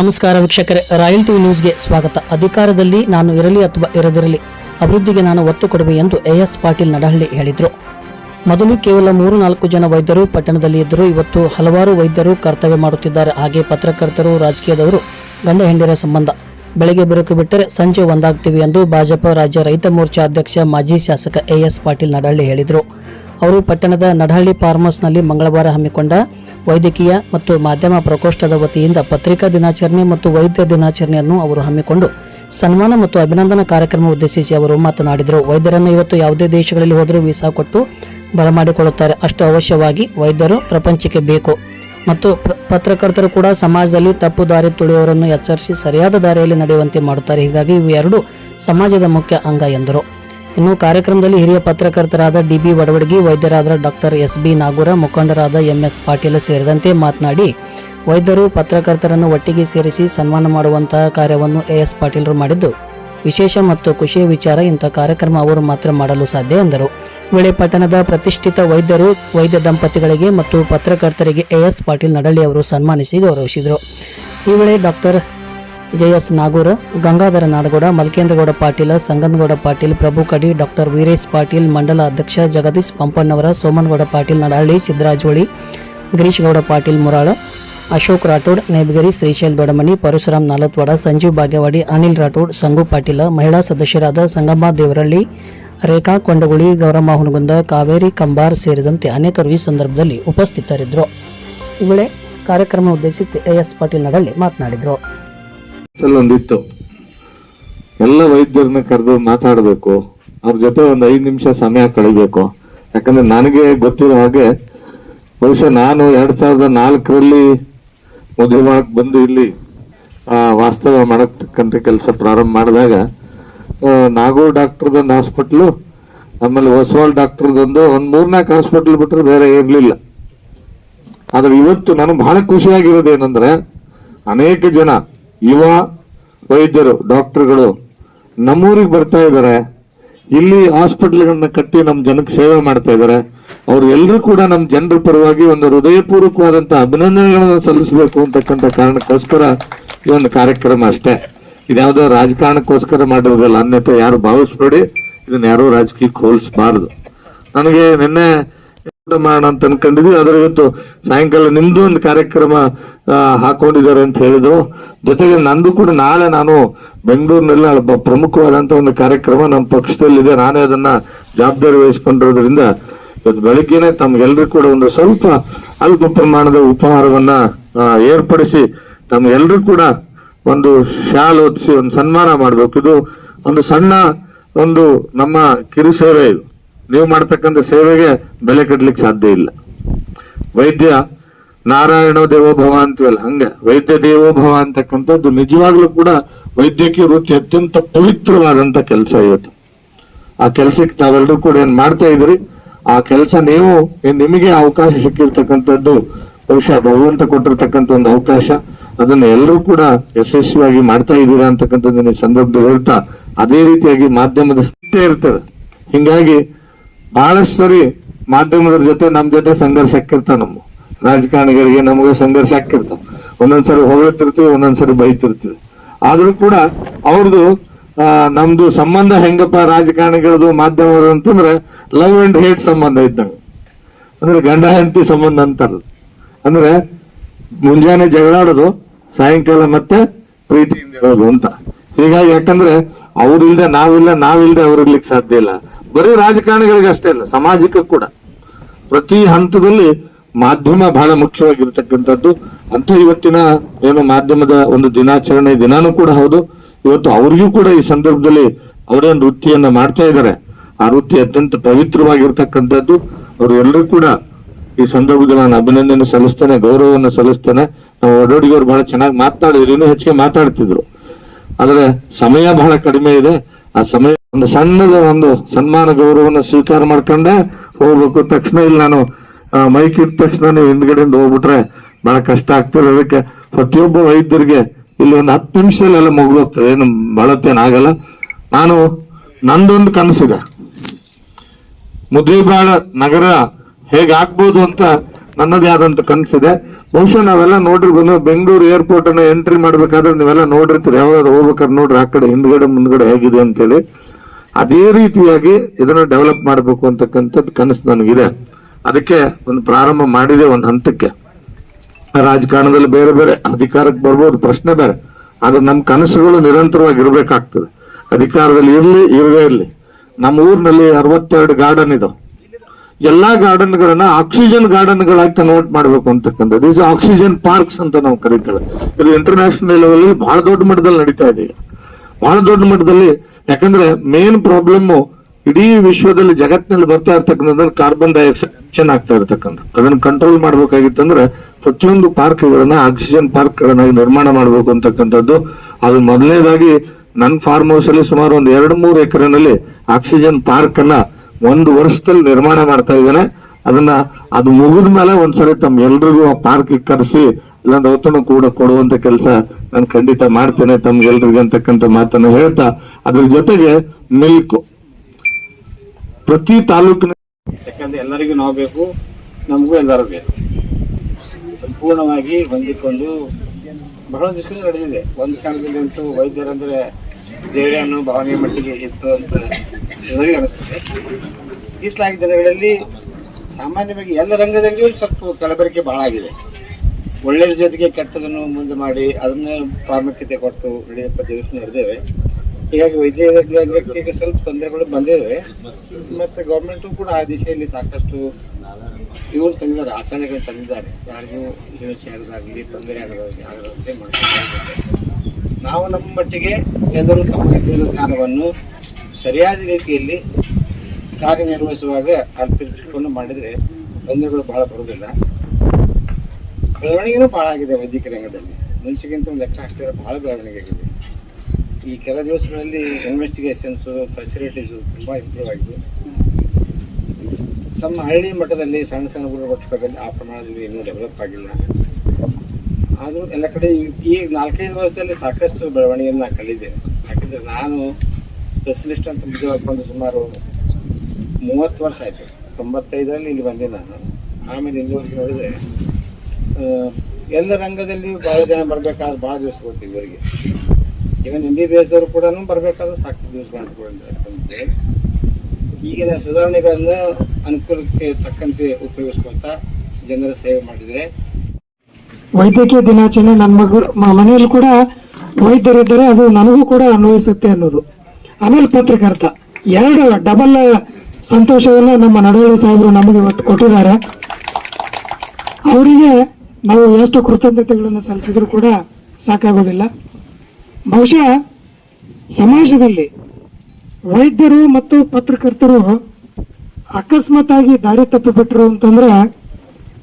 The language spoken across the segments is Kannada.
ನಮಸ್ಕಾರ ವೀಕ್ಷಕರೇ, ರಾಯಲ್ ಟಿವಿ ನ್ಯೂಸ್ಗೆ ಸ್ವಾಗತ. ಅಧಿಕಾರದಲ್ಲಿ ನಾನು ಇರಲಿ ಅಥವಾ ಇರದಿರಲಿ, ಅಭಿವೃದ್ಧಿಗೆ ನಾನು ಒತ್ತು ಕೊಡುವೆ ಎಂದು ಎಎಸ್ ಪಾಟೀಲ್ ನಡಹಳ್ಳಿ ಹೇಳಿದರು. ಮೊದಲು ಕೇವಲ ಮೂರು ನಾಲ್ಕು ಜನ ವೈದ್ಯರು ಪಟ್ಟಣದಲ್ಲಿ ಇದ್ದರು, ಇವತ್ತು ಹಲವಾರು ವೈದ್ಯರು ಕರ್ತವ್ಯ ಮಾಡುತ್ತಿದ್ದಾರೆ. ಹಾಗೆ ಪತ್ರಕರ್ತರು, ರಾಜಕೀಯದವರು, ಗಂಡ ಹೆಂಡಿರ ಸಂಬಂಧ. ಬೆಳಗ್ಗೆ ಬಿರುಕು ಬಿಟ್ಟರೆ ಸಂಜೆ ಒಂದಾಗ್ತೀವಿ ಎಂದು ಭಾಜಪ ರಾಜ್ಯ ರೈತ ಮೋರ್ಚಾ ಅಧ್ಯಕ್ಷ ಮಾಜಿ ಶಾಸಕ ಎಎಸ್ ಪಾಟೀಲ್ ನಡಹಳ್ಳಿ ಹೇಳಿದರು. ಅವರು ಪಟ್ಟಣದ ನಡಹಳ್ಳಿ ಫಾರ್ಮ್ ಹೌಸ್ನಲ್ಲಿ ಮಂಗಳವಾರ ಹಮ್ಮಿಕೊಂಡ ವೈದ್ಯಕೀಯ ಮತ್ತು ಮಾಧ್ಯಮ ಪ್ರಕೋಷ್ಠದ ವತಿಯಿಂದ ಪತ್ರಿಕಾ ದಿನಾಚರಣೆ ಮತ್ತು ವೈದ್ಯ ದಿನಾಚರಣೆಯನ್ನು ಅವರು ಹಮ್ಮಿಕೊಂಡು ಸನ್ಮಾನ ಮತ್ತು ಅಭಿನಂದನಾ ಕಾರ್ಯಕ್ರಮ ಉದ್ದೇಶಿಸಿ ಅವರು ಮಾತನಾಡಿದರು. ವೈದ್ಯರನ್ನು ಇವತ್ತು ಯಾವುದೇ ದೇಶಗಳಲ್ಲಿ ಹೋದರೂ ವೀಸಾ ಕೊಟ್ಟು ಬರಮಾಡಿಕೊಳ್ಳುತ್ತಾರೆ ಅಷ್ಟು ಅವಶ್ಯವಾಗಿ ವೈದ್ಯರು ಪ್ರಪಂಚಕ್ಕೆ ಬೇಕು. ಮತ್ತು ಪತ್ರಕರ್ತರು ಕೂಡ ಸಮಾಜದಲ್ಲಿ ತಪ್ಪು ದಾರಿ ತುಳಿಯುವವರನ್ನು ಎಚ್ಚರಿಸಿ ಸರಿಯಾದ ದಾರಿಯಲ್ಲಿ ನಡೆಯುವಂತೆ ಮಾಡುತ್ತಾರೆ. ಹೀಗಾಗಿ ಇವು ಎರಡು ಸಮಾಜದ ಮುಖ್ಯ ಅಂಗ ಎಂದರು. ಇನ್ನು ಕಾರ್ಯಕ್ರಮದಲ್ಲಿ ಹಿರಿಯ ಪತ್ರಕರ್ತರಾದ ಡಿಬಿ ವಡವಡಗಿ ವೈದ್ಯರಾದ ಡಾಕ್ಟರ್ ಎಸ್ ಬಿ ನಾಗೂರ, ಮುಖಂಡರಾದ ಎಂಎಸ್ ಪಾಟೀಲ್ ಸೇರಿದಂತೆ ಮಾತನಾಡಿ, ವೈದ್ಯರು ಪತ್ರಕರ್ತರನ್ನು ಒಟ್ಟಿಗೆ ಸೇರಿಸಿ ಸನ್ಮಾನ ಮಾಡುವಂತಹ ಕಾರ್ಯವನ್ನು ಎಎಸ್ ಪಾಟೀಲರು ಮಾಡಿದ್ದು, ವಿಶೇಷ ಮತ್ತು ಖುಷಿಯ ವಿಚಾರ, ಇಂಥ ಕಾರ್ಯಕ್ರಮ ಅವರು ಮಾತ್ರ ಮಾಡಲು ಸಾಧ್ಯ ಎಂದರು. ವೇಳೆ ಪಟ್ಟಣದ ಪ್ರತಿಷ್ಠಿತ ವೈದ್ಯರು, ವೈದ್ಯ ದಂಪತಿಗಳಿಗೆ ಮತ್ತು ಪತ್ರಕರ್ತರಿಗೆ ಎಎಸ್ ಪಾಟೀಲ್ ನಡಳ್ಳಿ ಅವರು ಸನ್ಮಾನಿಸಿ ಗೌರವಿಸಿದರು. ಈ ವೇಳೆ doctor J S Nagur, Gangadhar Nadagouda, Malkendragouda Patil, Sanganagouda Patil, Prabhu Kadi, doctor Veeresh Patil, ಮಂಡಲ ಅಧ್ಯಕ್ಷ ಜಗದೀಶ್ ಪಂಪಣ್ಣವರ, ಸೋಮನಗೌಡ ಪಾಟೀಲ್, ನಡಹಳ್ಳಿ ಸಿದ್ದರಾಜೋಳಿ ಗಿರೀಶ್ಗೌಡ ಪಾಟೀಲ್, ಮುರಾಳ, ಅಶೋಕ್ ರಾಠೋಡ್ ನೇಬಗಿರಿ ಶ್ರೀಶೈಲ್ ದೊಡಮಣಿ ಪರಶುರಾಮ್ ನಾಲತ್ವಾಡ, ಸಂಜೀವ್ ಭಾಗ್ಯವಾಡಿ ಅನಿಲ್ ರಾಠೋಡ್ ಸಂಗು ಪಾಟೀಲ, ಮಹಿಳಾ ಸದಸ್ಯರಾದ ಸಂಗಮ್ಮ ದೇವರಳ್ಳಿ ರೇಖಾ ಕೊಂಡಗುಳಿ, ಗೌರಮ್ಮ ಹುನಗುಂದ ಕಾವೇರಿ ಕಂಬಾರ್ ಸೇರಿದಂತೆ ಅನೇಕರು ಈ ಸಂದರ್ಭದಲ್ಲಿ ಉಪಸ್ಥಿತರಿದ್ದರು. ಈ ಕಾರ್ಯಕ್ರಮ ಉದ್ದೇಶಿಸಿ ಎಸ್ ಪಾಟೀಲ್ ನಡಳ್ಳಿ ಮಾತನಾಡಿದರು. ಒಂದಿತ್ತು ಎಲ್ಲ ವೈದ್ಯರನ್ನ ಕರೆದು ಮಾತಾಡಬೇಕು. ಅವ್ರ ಜೊತೆ ಒಂದು ಐದು ನಿಮಿಷ ಸಮಯ ಕಳಿಬೇಕು. ಯಾಕಂದ್ರೆ ನನಗೆ ಗೊತ್ತಿರೋ ಹಾಗೆ ಬಹುಶಃ ನಾನು ಎರಡ್ ಸಾವಿರದ ನಾಲ್ಕರಲ್ಲಿ ಮದುವೆ ಮಾಡಕ್ ಬಂದು ಇಲ್ಲಿ ವಾಸ್ತವ ಮಾಡತಕ್ಕಂಥ ಕೆಲಸ ಪ್ರಾರಂಭ ಮಾಡಿದಾಗ ನಾಗೂರ್ ಡಾಕ್ಟರ್ದೊಂದು ಹಾಸ್ಪಿಟ್ಲು, ಆಮೇಲೆ ಹೊಸವಾಳ್ ಡಾಕ್ಟರ್ದೊಂದು ಒಂದ್ ಮೂರ್ನಾಲ್ಕು ಹಾಸ್ಪಿಟ್ಲ್ ಬಿಟ್ಟರೆ ಬೇರೆ ಇರಲಿಲ್ಲ ಆದ್ರೆ ಇವತ್ತು ನಾನು ಬಹಳ ಖುಷಿಯಾಗಿರೋದು ಏನಂದ್ರೆ, ಅನೇಕ ಜನ ಯುವ ವೈದ್ಯರು, ಡಾಕ್ಟರ್ಗಳು ನಮ್ಮೂರಿಗೆ ಬರ್ತಾ ಇದ್ದಾರೆ. ಇಲ್ಲಿ ಹಾಸ್ಪಿಟ್ಲ್ಗಳನ್ನ ಕಟ್ಟಿ ನಮ್ಮ ಜನಕ್ಕೆ ಸೇವೆ ಮಾಡ್ತಾ ಇದ್ದಾರೆ. ಅವ್ರು ಎಲ್ಲರೂ ಕೂಡ ನಮ್ಮ ಜನರ ಪರವಾಗಿ ಒಂದು ಹೃದಯಪೂರ್ವಕವಾದಂತ ಅಭಿನಂದನೆಗಳನ್ನು ಸಲ್ಲಿಸಬೇಕು ಅಂತಕ್ಕಂಥ ಕಾರಣಕ್ಕೋಸ್ಕರ ಈ ಒಂದು ಕಾರ್ಯಕ್ರಮ ಅಷ್ಟೇ. ಇದ್ಯಾವುದೋ ರಾಜಕಾರಣಕ್ಕೋಸ್ಕರ ಮಾಡಿರೋದಲ್ಲ ಅನ್ಯತೆ ಯಾರು ಭಾವಿಸ್ಬೇಡಿ. ಇದನ್ನ ಯಾರೂ ರಾಜಕೀಯಕ್ಕೆ ಹೋಲಿಸಬಾರದು. ನನಗೆ ನಿನ್ನೆ ಮಾಡೋಣ ಅಂತ ಅನ್ಕೊಂಡಿದ್ವಿ. ಅದ್ರ ಇವತ್ತು ಸಾಯಂಕಾಲ ನಿಮ್ದು ಒಂದು ಕಾರ್ಯಕ್ರಮ ಹಾಕೊಂಡಿದ್ದಾರೆ ಅಂತ ಹೇಳಿದ್ರು. ಜೊತೆಗೆ ನಂದು ಕೂಡ ನಾಳೆ ನಾನು ಬೆಂಗಳೂರಿನಲ್ಲಿ ಒಬ್ಬ ಪ್ರಮುಖವಾದಂತ ಒಂದು ಕಾರ್ಯಕ್ರಮ ನಮ್ಮ ಪಕ್ಷದಲ್ಲಿದೆ. ನಾನೇ ಅದನ್ನ ಜವಾಬ್ದಾರಿ ವಹಿಸ್ಕೊಂಡಿರೋದ್ರಿಂದ ಇವತ್ತು ಬೆಳಿಗ್ಗೆನೆ ತಮ್ಗೆಲ್ರಿಗೂ ಕೂಡ ಒಂದು ಸ್ವಲ್ಪ ಅಲ್ಪ ಪ್ರಮಾಣದ ಉಪಹಾರವನ್ನ ಏರ್ಪಡಿಸಿ ತಮ್ಗೆಲ್ರಿಗೂ ಕೂಡ ಒಂದು ಶಾಲ್ ಓದಿಸಿ ಒಂದು ಸನ್ಮಾನ ಮಾಡ್ಬೇಕು. ಇದು ಒಂದು ಸಣ್ಣ ಒಂದು ನಮ್ಮ ಕಿರುಸೇವೆ ಇದು. ನೀವು ಮಾಡ್ತಕ್ಕಂಥ ಸೇವೆಗೆ ಬೆಲೆ ಕಟ್ಲಿಕ್ಕೆ ಸಾಧ್ಯ ಇಲ್ಲ. ವೈದ್ಯ, ನಾರಾಯಣ ದೇವೋಭವ ಅಂತೀವಲ್ಲ, ಹಂಗೆ. ವೈದ್ಯ ದೇವೋಭವ ಅಂತಕ್ಕಂಥದ್ದು ನಿಜವಾಗ್ಲೂ ಕೂಡ ವೈದ್ಯಕೀಯ ವೃತ್ತಿ ಅತ್ಯಂತ ಪವಿತ್ರವಾದಂತ ಕೆಲಸ ಇವತ್ತು. ಆ ಕೆಲಸಕ್ಕೆ ತಾವೆಲ್ಲರೂ ಕೂಡ ಏನ್ ಮಾಡ್ತಾ ಇದ್ರಿ ಆ ಕೆಲಸ ನೀವು ನಿಮಗೆ ಅವಕಾಶ ಸಿಕ್ಕಿರ್ತಕ್ಕಂಥದ್ದು, ಬಹುಶಃ ಭಗವಂತ ಕೊಟ್ಟಿರ್ತಕ್ಕಂಥ ಒಂದು ಅವಕಾಶ. ಅದನ್ನ ಎಲ್ಲರೂ ಕೂಡ ಯಶಸ್ವಿಯಾಗಿ ಮಾಡ್ತಾ ಇದ್ದೀರಾ ಅಂತಕ್ಕಂಥದ್ದು ಸಂದರ್ಭದಲ್ಲಿ ಹೇಳ್ತಾ, ಅದೇ ರೀತಿಯಾಗಿ ಮಾಧ್ಯಮದ ಸ್ಥಿತಿ ಇರ್ತಾರೆ ಹಿಂಗಾಗಿ ಬಹಳಷ್ಟು ಸರಿ ಮಾಧ್ಯಮದವ್ರ ಜೊತೆ ನಮ್ ಜೊತೆ ಸಂಘರ್ಷ ಆಕ್ಕಿರ್ತಾವ ನಮ್ಮ ರಾಜಕಾರಣಿಗಳಿಗೆ ನಮಗೆ ಸಂಘರ್ಷ ಆಕ್ಕಿರ್ತಾವ ಒಂದೊಂದ್ಸರಿ ಹೊಗಳ್ತಿರ್ತೀವಿ, ಒಂದೊಂದ್ಸರಿ ಬೈತಿರ್ತೀವಿ. ಆದ್ರೂ ಕೂಡ ಅವ್ರದ್ದು ನಮ್ದು ಸಂಬಂಧ ಹೆಂಗಪ್ಪ ರಾಜಕಾರಣಿಗಳದು ಮಾಧ್ಯಮದ ಅಂತಂದ್ರೆ ಲವ್ ಅಂಡ್ ಹೇಟ್ ಸಂಬಂಧ ಇದ್ದಂಗೆ. ಅಂದ್ರೆ ಗಂಡ ಹೆಂಡತಿ ಸಂಬಂಧ ಅಂತಾರ ಅಂದ್ರೆ ಮುಂಜಾನೆ ಜಗಳಾಡೋದು ಸಾಯಂಕಾಲ ಮತ್ತೆ ಪ್ರೀತಿಯಿಂದ ಇರೋದು ಅಂತ. ಹೀಗಾಗಿ ಯಾಕಂದ್ರೆ ಅವ್ರಿಲ್ದೆ ನಾವಿಲ್ಲ, ನಾವಿಲ್ದೆ ಅವ್ರಿರ್ಲಿಕ್ಕೆ ಸಾಧ್ಯ ಇಲ್ಲ. ಬರೀ ರಾಜಕಾರಣಿಗಳಿಗಷ್ಟೇ ಅಲ್ಲ, ಸಮಾಜಕ್ಕೂ ಕೂಡ. ಪ್ರತಿ ಹಂತದಲ್ಲಿ ಮಾಧ್ಯಮ ಬಹಳ ಮುಖ್ಯವಾಗಿರ್ತಕ್ಕಂಥದ್ದು. ಅಂತ ಇವತ್ತಿನ ಏನು ಮಾಧ್ಯಮದ ಒಂದು ದಿನಾಚರಣೆ ದಿನಾನೂ ಕೂಡ ಹೌದು. ಇವತ್ತು ಅವ್ರಿಗೂ ಕೂಡ ಈ ಸಂದರ್ಭದಲ್ಲಿ ಅವರೇನು ವೃತ್ತಿಯನ್ನ ಮಾಡ್ತಾ ಇದ್ದಾರೆ. ಆ ವೃತ್ತಿ ಅತ್ಯಂತ ಪವಿತ್ರವಾಗಿರ್ತಕ್ಕಂಥದ್ದು. ಅವರು ಎಲ್ಲರೂ ಕೂಡ ಈ ಸಂದರ್ಭದಲ್ಲಿ ನಾನು ಅಭಿನಂದನೆ ಸಲ್ಲಿಸ್ತೇನೆ, ಗೌರವವನ್ನು ಸಲ್ಲಿಸ್ತೇನೆ. ನಾವು ಒಡೋಡಿಗರು ಬಹಳ ಚೆನ್ನಾಗಿ ಮಾತನಾಡಿದ್ರು ಇನ್ನೂ ಹೆಚ್ಚಿಗೆ ಮಾತಾಡ್ತಿದ್ರು. ಆದ್ರೆ ಸಮಯ ಬಹಳ ಕಡಿಮೆ ಇದೆ. ಆ ಸಮಯ ಒಂದು ಸಣ್ಣದ ಒಂದು ಸನ್ಮಾನ ಗೌರವವನ್ನು ಸ್ವೀಕಾರ ಮಾಡ್ಕೊಂಡೆ. ಹೋಗ್ಬೇಕು ತಕ್ಷಣ ಇಲ್ಲಿ ನಾನು ಮೈಕ್ ಇಟ್ಟ ತಕ್ಷಣ ನೀವು ಹಿಂದ್ಗಡೆಯಿಂದ ಹೋಗ್ಬಿಟ್ರೆ ಬಹಳ ಕಷ್ಟ ಆಗ್ತದೆ. ಅದಕ್ಕೆ ಪ್ರತಿಯೊಬ್ಬ ವೈದ್ಯರಿಗೆ ಇಲ್ಲಿ ಒಂದು ಹತ್ತು ನಿಮಿಷದಲ್ಲೆಲ್ಲ ಮುಗಿದೋಗ್ತದೆ ಏನು ಬಹಳತ್ತೇನಾಗಲ್ಲ ನಾನು, ನಂದೊಂದು ಕನಸಿದೆ ಮುದ್ರಿಬಾಳ ನಗರ ಹೇಗಾಗ್ಬೋದು ಅಂತ ನನ್ನದೇ ಆದಂತ ಕನಸಿದೆ ಬಹುಶಃ ನಾವೆಲ್ಲ ನೋಡಿರ್ಬೋದು ಬೆಂಗಳೂರು ಏರ್ಪೋರ್ಟ್ ಅನ್ನು ಎಂಟ್ರಿ ಮಾಡ್ಬೇಕಾದ್ರೆ ನೀವೆಲ್ಲ ನೋಡಿರ್ತೀರಿ. ಯಾವಾಗ ಹೋಗ್ಬೇಕಾದ್ರೆ ನೋಡ್ರಿ, ಆ ಕಡೆ ಹಿಂದ್ಗಡೆ, ಮುಂದ್ಗಡೆ ಹೇಗಿದೆ ಅಂತೇಳಿ. ಅದೇ ರೀತಿಯಾಗಿ ಇದನ್ನ ಡೆವಲಪ್ ಮಾಡಬೇಕು ಅಂತಕ್ಕಂಥದ್ದು ಕನಸು ನನಗಿದೆ. ಅದಕ್ಕೆ ಒಂದು ಪ್ರಾರಂಭ ಮಾಡಿದೆ ಒಂದು ಹಂತಕ್ಕೆ. ರಾಜಕಾರಣದಲ್ಲಿ ಬೇರೆ ಬೇರೆ ಅಧಿಕಾರಕ್ಕೆ ಬರ್ಬೋದು, ಪ್ರಶ್ನೆ ಬೇರೆ. ಆದ್ರೆ ನಮ್ಮ ಕನಸುಗಳು ನಿರಂತರವಾಗಿ ಇರಬೇಕಾಗ್ತದೆ ಅಧಿಕಾರದಲ್ಲಿ ಇರಲಿ, ಇರದೇ ಇರಲಿ. ನಮ್ಮ ಊರಿನಲ್ಲಿ ಅರವತ್ತೆರಡು ಗಾರ್ಡನ್ ಇದಾವೆ. ಎಲ್ಲಾ ಗಾರ್ಡನ್ ಗಳನ್ನ ಆಕ್ಸಿಜನ್ ಗಾರ್ಡನ್ ಗಳಾಗಿ ಕನ್ವರ್ಟ್ ಮಾಡಬೇಕು ಅಂತಕ್ಕಂಥದ್ದು. ಇಸ್ ಆಕ್ಸಿಜನ್ ಪಾರ್ಕ್ಸ್ ಅಂತ ನಾವು ಕರಿತೇವೆ. ಇದು ಇಂಟರ್ನ್ಯಾಷನಲ್ ಲೆವೆಲ್ ಬಹಳ ದೊಡ್ಡ ಮಟ್ಟದಲ್ಲಿ ನಡೀತಾ ಇದೆ. ಬಹಳ ದೊಡ್ಡ ಮಟ್ಟದಲ್ಲಿ. ಯಾಕಂದ್ರೆ ಮೇನ್ ಪ್ರಾಬ್ಲಮ್ ಇಡೀ ವಿಶ್ವದಲ್ಲಿ ಜಗತ್ತಿನಲ್ಲಿ ಬರ್ತಾ ಇರ್ತಕ್ಕಂಥದ್ದು ಕಾರ್ಬನ್ ಡೈಆಕ್ಸೈಡ್ ಆಗ್ತಾ ಇರ್ತಕ್ಕಂಥ ಅದನ್ನ ಕಂಟ್ರೋಲ್ ಮಾಡ್ಬೇಕಾಗಿತ್ತಂದ್ರೆ ಪ್ರತಿಯೊಂದು ಪಾರ್ಕ್ಗಳನ್ನ ಆಕ್ಸಿಜನ್ ಪಾರ್ಕ್ ನಿರ್ಮಾಣ ಮಾಡಬೇಕು ಅಂತಕ್ಕಂಥದ್ದು. ಅದು ಮೊದಲನೇದಾಗಿ ನನ್ನ ಫಾರ್ಮ್ ಹೌಸ್ ಅಲ್ಲಿ ಸುಮಾರು ಒಂದು ಎರಡು ಮೂರು ಎಕರೆನಲ್ಲಿ ಆಕ್ಸಿಜನ್ ಪಾರ್ಕ್ ಅನ್ನ ಒಂದು ವರ್ಷದಲ್ಲಿ ನಿರ್ಮಾಣ ಮಾಡ್ತಾ ಇದ್ದಾನೆ. ಅದನ್ನ ಅದು ಮುಗಿದ ಮೇಲೆ ಒಂದ್ಸರಿ ತಮ್ಮ ಎಲ್ರಿಗೂ ಆ ಪಾರ್ಕ್ ಕರೆಸಿ ಇಲ್ಲಾಂದ್ರೆ ಔತಣ ಕೂಡ ಕೊಡುವಂತ ಕೆಲಸ ನಾನು ಖಂಡಿತ ಮಾಡ್ತೇನೆ ತಮ್ಗೆಲ್ರಿಗೆ ಅಂತಕ್ಕಂಥ ಮಾತನ್ನು ಹೇಳ್ತಾ, ಅದ್ರ ಜೊತೆಗೆ ಮಿಲ್ಕ್. ಪ್ರತಿ ತಾಲೂಕಿನ ಯಾಕಂದ್ರೆ ಎಲ್ಲರಿಗೂ ನಾವು ಬೇಕು, ನಮಗೂ ಎಲ್ಲರೂ ಬೇಕು. ಸಂಪೂರ್ಣವಾಗಿ ಹೊಂದಿಕೊಂಡು ಬಹಳ ದಿವಸಗಳು ನಡೆದಿದೆ. ಒಂದು ಕಾಲದಲ್ಲಿ ಅಂತೂ ವೈದ್ಯರಂದ್ರೆ ದೇವರೇ ಅನ್ನೋ ಭಾವನೆ ಮಟ್ಟಿಗೆ ಇತ್ತು ಅಂತ ಎಲ್ಲರಿಗೂ ಅನಿಸ್ತದೆ. ಇತ್ಲಾಗಿ ದಿನಗಳಲ್ಲಿ ಸಾಮಾನ್ಯವಾಗಿ ಎಲ್ಲ ರಂಗದಲ್ಲಿಯೂ ಸ್ವಲ್ಪ ಕಲಬೆರಕೆ ಬಹಳ ಆಗಿದೆ. ಒಳ್ಳೆಯ ಜೊತೆಗೆ ಕೆಟ್ಟದನ್ನು ಮುಂದೆ ಮಾಡಿ ಅದನ್ನೇ ಪ್ರಾಮುಖ್ಯತೆ ಕೊಟ್ಟು ನಡೆಯುವಂಥ ದಿವಸ ನಡೆದೇವೆ. ಹೀಗಾಗಿ ವೈದ್ಯಕೀಯ ಸ್ವಲ್ಪ ತೊಂದರೆಗಳು ಬಂದಿವೆ. ಮತ್ತೆ ಗೌರ್ಮೆಂಟು ಕೂಡ ಆ ದಿಶೆಯಲ್ಲಿ ಸಾಕಷ್ಟು ಇವರು ತಂದಿದ್ದಾರೆ ಆಚರಣೆಗಳು ತಂದಿದ್ದಾರೆ. ಯಾರಿಗೂ ಆಗೋದಾಗಲಿ, ತೊಂದರೆ ಆಗೋದಾಗಲಿ ಆಗದಂತೆ ಮಾಡ್ತಾರೆ ನಾವು ನಮ್ಮ ಮಟ್ಟಿಗೆ ಎಲ್ಲರೂ ತಮ್ಮ ತಿಳಿದ ಜ್ಞಾನವನ್ನು ಸರಿಯಾದ ರೀತಿಯಲ್ಲಿ ಕಾರ್ಯನಿರ್ವಹಿಸುವಾಗ ಅರ್ಪಿಸಿಕೊಂಡು ಮಾಡಿದರೆ ತೊಂದರೆಗಳು ಬಹಳ ಬರುವುದಿಲ್ಲ. ಬೆಳವಣಿಗೆನೂ ಭಾಳ ಆಗಿದೆ ವೈದ್ಯಕೀಯ ರಂಗದಲ್ಲಿ. ಮುಂಚೆಗಿಂತ ಒಂದು ಲೆಕ್ಕ ಹಾಕ್ತಿರೋ ಭಾಳ ಬೆಳವಣಿಗೆ ಆಗಿದೆ. ಈ ಕೆಲ ದಿವಸಗಳಲ್ಲಿ ಇನ್ವೆಸ್ಟಿಗೇಷನ್ಸು ಫೆಸಿಲಿಟೀಸು ತುಂಬ ಇಂಪ್ರೂವ್ ಆಗಿದೆ. ಸಣ್ಣ ಹಳ್ಳಿ ಮಟ್ಟದಲ್ಲಿ, ಸಣ್ಣ ಸಣ್ಣ ಗುರು ಮಟ್ಟದಲ್ಲಿ ಆ ಪ್ರಮಾಣದಲ್ಲಿ ಇನ್ನೂ ಡೆವಲಪ್ ಆಗಿಲ್ಲ. ಆದರೂ ಎಲ್ಲ ಕಡೆ ಈ- ನಾಲ್ಕೈದು ವರ್ಷದಲ್ಲಿ ಸಾಕಷ್ಟು ಬೆಳವಣಿಗೆಯನ್ನು ನಾನು ಯಾಕಂದರೆ ನಾನು ಸ್ಪೆಷಲಿಸ್ಟ್ ಅಂತ ಹಾಕ್ಕೊಂಡು ಸುಮಾರು ಮೂವತ್ತು ವರ್ಷ ಆಯಿತು. ತೊಂಬತ್ತೈದರಲ್ಲಿ ಇಲ್ಲಿ ಬಂದೆ ನಾನು. ಆಮೇಲೆ ಇಲ್ಲಿವರೆಗೆ ನೋಡಿದರೆ ಎಲ್ಲ ರಂಗದಲ್ಲಿ ಭಾಳ ಜನ ಬರಬೇಕಾದ್ರೆ ಭಾಳ ದಿವಸ ಗೊತ್ತಿಲ್ಲ ಇವರಿಗೆ even M B B S ಅವರು ಕೂಡ ಬರಬೇಕಾದ್ರೆ ಸಾಕು ದಿವಸಗಳು ಈಗಿನ ಸುಧಾರಣೆಗಳನ್ನು ಅನುಕೂಲಕ್ಕೆ ತಕ್ಕಂತೆ ಉಪಯೋಗಿಸ್ಕೊಳ್ತಾ ಜನರ ಸೇವೆ ಮಾಡಿದರೆ. ವೈದ್ಯಕೀಯ ದಿನಾಚರಣೆ ನನ್ನ ಮಗಳು ಮ- ಮನೆಯಲ್ಲಿ ಕೂಡ ವೈದ್ಯರಿದ್ದರೆ ಅದು ನನಗೂ ಕೂಡ ಅನ್ವಯಿಸುತ್ತೆ ಅನ್ನೋದು. ಆಮೇಲೆ ಪತ್ರಕರ್ತ, ಎರಡು ಡಬಲ್ ಸಂತೋಷವನ್ನ ನಮ್ಮ ನಡುವೆ ಸಾಹೇಬರು ನಮಗೆ ಇವತ್ತು ಕೊಟ್ಟಿದ್ದಾರೆ. ಅವರಿಗೆ ನಾವು ಎಷ್ಟು ಕೃತಜ್ಞತೆಗಳನ್ನು ಸಲ್ಲಿಸಿದ್ರು ಕೂಡ ಸಾಕಾಗೋದಿಲ್ಲ. ಬಹುಶಃ ಸಮಾಜದಲ್ಲಿ ವೈದ್ಯರು ಮತ್ತು ಪತ್ರಕರ್ತರು ಅಕಸ್ಮಾತ್ ಆಗಿ ದಾರಿ ತಪ್ಪಿಬಿಟ್ರು ಅಂತಂದ್ರೆ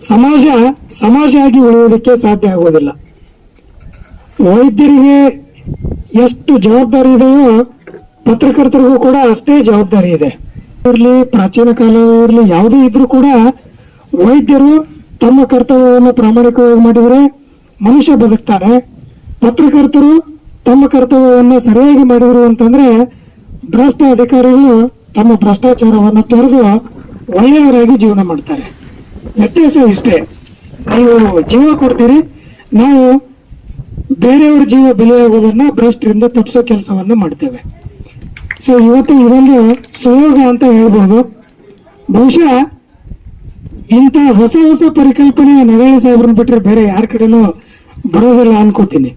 ಸಮಾಜ ಸಮಾಜ ಆಗಿ ಉಳಿಯೋದಕ್ಕೆ ಸಾಧ್ಯ ಆಗೋದಿಲ್ಲ. ವೈದ್ಯರಿಗೆ ಎಷ್ಟು ಜವಾಬ್ದಾರಿ ಇದೆಯೋ ಪತ್ರಕರ್ತರಿಗೂ ಕೂಡ ಅಷ್ಟೇ ಜವಾಬ್ದಾರಿ ಇದೆ. ಇರಲಿ, ಪ್ರಾಚೀನ ಕಾಲ ಇರಲಿ, ಯಾವುದೇ ಇದ್ರೂ ಕೂಡ ವೈದ್ಯರು ತಮ್ಮ ಕರ್ತವ್ಯವನ್ನು ಪ್ರಾಮಾಣಿಕವಾಗಿ ಮಾಡಿದರೆ ಮನುಷ್ಯ ಬದುಕ್ತಾರೆ. ಪತ್ರಕರ್ತರು ತಮ್ಮ ಕರ್ತವ್ಯವನ್ನು ಸರಿಯಾಗಿ ಮಾಡಿದರು ಅಂತಂದ್ರೆ ಭ್ರಷ್ಟ ಅಧಿಕಾರಿಗಳು ತಮ್ಮ ಭ್ರಷ್ಟಾಚಾರವನ್ನು ತೊರೆದು ಒಳ್ಳೆಯವರಾಗಿ ಜೀವನ ಮಾಡ್ತಾರೆ. ವ್ಯತ್ಯಾಸ ಇಷ್ಟೇ. ನೀವು ಜೀವ ಕೊಡ್ತೀರಿ, ನಾವು ಬೇರೆಯವ್ರ ಜೀವ ಬೆಲೆಯಾಗೋದನ್ನ ಭ್ರಷ್ಟರಿಂದ ತಪ್ಪಿಸೋ ಕೆಲಸವನ್ನು ಮಾಡ್ತೇವೆ. ಸೊ ಇವತ್ತು ಇದೊಂದು ಸುಯೋಗ ಅಂತ ಹೇಳ್ಬೋದು. ಬಹುಶಃ ಇಂಥ ಹೊಸ ಹೊಸ ಪರಿಕಲ್ಪನೆ ನರೇಳಿ ಸಾಹೇಬ್ರನ್ನ ಬಿಟ್ರೆ ಬೇರೆ ಯಾರ ಕಡೆನೂ ಬರೋದಿಲ್ಲ ಅನ್ಕೋತೀನಿ.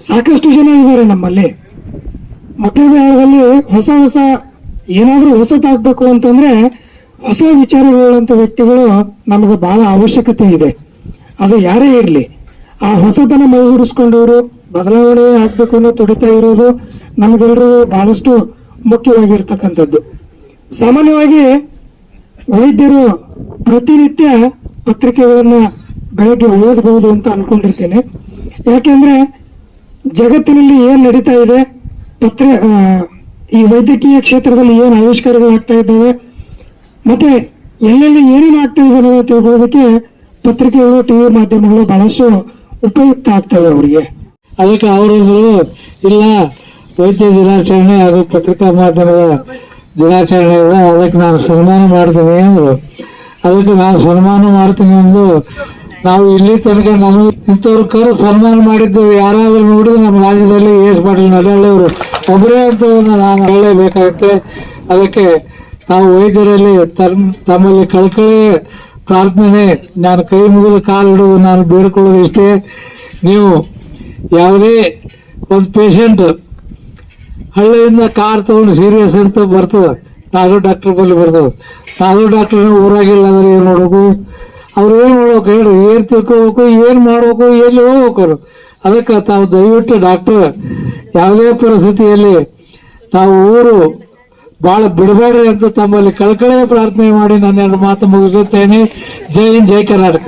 ಸಾಕಷ್ಟು ಜನ ಇದ್ದಾರೆ ನಮ್ಮಲ್ಲಿ. ಮತದಾರದಲ್ಲಿ ಹೊಸ ಹೊಸ ಏನಾದರೂ ಹೊಸದಾಗಬೇಕು ಅಂತಂದ್ರೆ ಹೊಸ ವಿಚಾರಗಳುಳ್ಳಂತ ವ್ಯಕ್ತಿಗಳು ನಮಗೆ ಬಹಳ ಅವಶ್ಯಕತೆ ಇದೆ. ಅದು ಯಾರೇ ಇರಲಿ. ಆ ಹೊಸತನ ಮೈಗೂಡಿಸ್ಕೊಂಡವರು ಬದಲಾವಣೆ ಆಗಬೇಕು ಅನ್ನೋ ತುಡಿತಾ ಇರೋದು ನಮಗೆಲ್ಲರೂ ಬಹಳಷ್ಟು ಮುಖ್ಯವಾಗಿರ್ತಕ್ಕಂಥದ್ದು. ಸಾಮಾನ್ಯವಾಗಿ ವೈದ್ಯರು ಪ್ರತಿನಿತ್ಯ ಪತ್ರಿಕೆಗಳನ್ನು ಬೆಳಗ್ಗೆ ಓದಬಹುದು ಅಂತ ಅಂದ್ಕೊಂಡಿರ್ತೇನೆ ಯಾಕೆಂದ್ರೆ ಜಗತ್ತಿನಲ್ಲಿ ಏನು ನಡೀತಾ ಇದೆ? ಪತ್ರ ಈ ವೈದ್ಯಕೀಯ ಕ್ಷೇತ್ರದಲ್ಲಿ ಏನು ಆವಿಷ್ಕಾರಗಳು ಆಗ್ತಾ ಇದ್ದಾವೆ? ಮತ್ತೆ ಎಲ್ಲೆಲ್ಲಿ ಏನೇನು ಆಗ್ತಾ ಇದೆ ಅನ್ನೋದು ತಿಳ್ಕೊಳ್ಳೋದಕ್ಕೆ ಪತ್ರಿಕೆಗಳು ಟಿವಿ ಮಾಧ್ಯಮಗಳು ಬಹಳಷ್ಟು ಉಪಯುಕ್ತ ಆಗ್ತವೆ ಅವರಿಗೆ. ಅದಕ್ಕೆ ಅವರು ಇಲ್ಲ, ವೈದ್ಯ ದಿನಾಚರಣೆ ಅದು ಪತ್ರಿಕಾ ಮಾಧ್ಯಮದ ದಿನಾಚರಣೆ ಇದೆ ಅದಕ್ಕೆ ನಾನು ಸನ್ಮಾನ ಮಾಡ್ತೀನಿ ಅಂದರು. ಅದಕ್ಕೆ ನಾನು ಸನ್ಮಾನ ಮಾಡ್ತೀನಿ ಎಂದು ನಾವು ಇಲ್ಲಿ ತನಕ ನಾನು ಇಂಥವ್ರು ಕರು ಸನ್ಮಾನ ಮಾಡಿದ್ದು ಯಾರಾದರೂ ನೋಡಿದ್ರೆ ನಮ್ಮ ರಾಜ್ಯದಲ್ಲಿ ಎಸ್ ಪಾಟೀಲ್ ನಡೆಯಲ್ಲವರು ಒಬ್ಬರೇ ಅಂತ ನಾನು ಹೇಳಲೇಬೇಕಾಗುತ್ತೆ. ಅದಕ್ಕೆ ನಾವು ವೈದ್ಯರಲ್ಲಿ ತಮ್ಮ ತಮ್ಮಲ್ಲಿ ಕಳ್ಕಳಿ ಪ್ರಾರ್ಥನೆ ನಾನು ಕೈ ಮುಗಿದು ಕಾಲು ಹಿಡಿದು ನಾನು ಬೇಡ್ಕೊಳ್ಳೋದು ಇಷ್ಟೇ. ನೀವು ಯಾವುದೇ ಒಂದು ಪೇಷಂಟ್ ಹಳ್ಳಿಯಿಂದ ಕಾರ್ ತಗೊಂಡು ಸೀರಿಯಸ್ ಅಂತ ಬರ್ತದೆ. ನಾಗೋ ಡಾಕ್ಟರ್ ಬಲ್ಲಿ ಬರ್ತದೆ. ನಾಗೋ ಡಾಕ್ಟರ್ ಊರಾಗಿಲ್ಲ ಅಂದ್ರೆ ಏನು ಮಾಡಬೇಕು? ಅವ್ರು ಏನು ಮಾಡ್ಬೇಕು ಹೇಳಿ? ಏನು ತಿಳ್ಕೋಬೇಕು? ಏನು ಮಾಡ್ಬೇಕು? ಎಲ್ಲಿ ಹೋಗ್ಬೇಕು ಅದಕ್ಕೆ ತಾವು ದಯವಿಟ್ಟು ಡಾಕ್ಟರ್ ಯಾವುದೇ ಪರಿಸ್ಥಿತಿಯಲ್ಲಿ ತಾವು ಊರು ಭಾಳ ಬಿಡಬೇಡ್ರಿ ಅಂತ ತಮ್ಮಲ್ಲಿ ಕಳ್ಕಳೆ ಪ್ರಾರ್ಥನೆ ಮಾಡಿ ನನ್ನ ಎರಡು ಮಾತು ಮುಗಿಸುತ್ತೇನೆ. ಜೈ ಹಿಂದ್, ಜೈ ಕರ್ನಾಟಕ.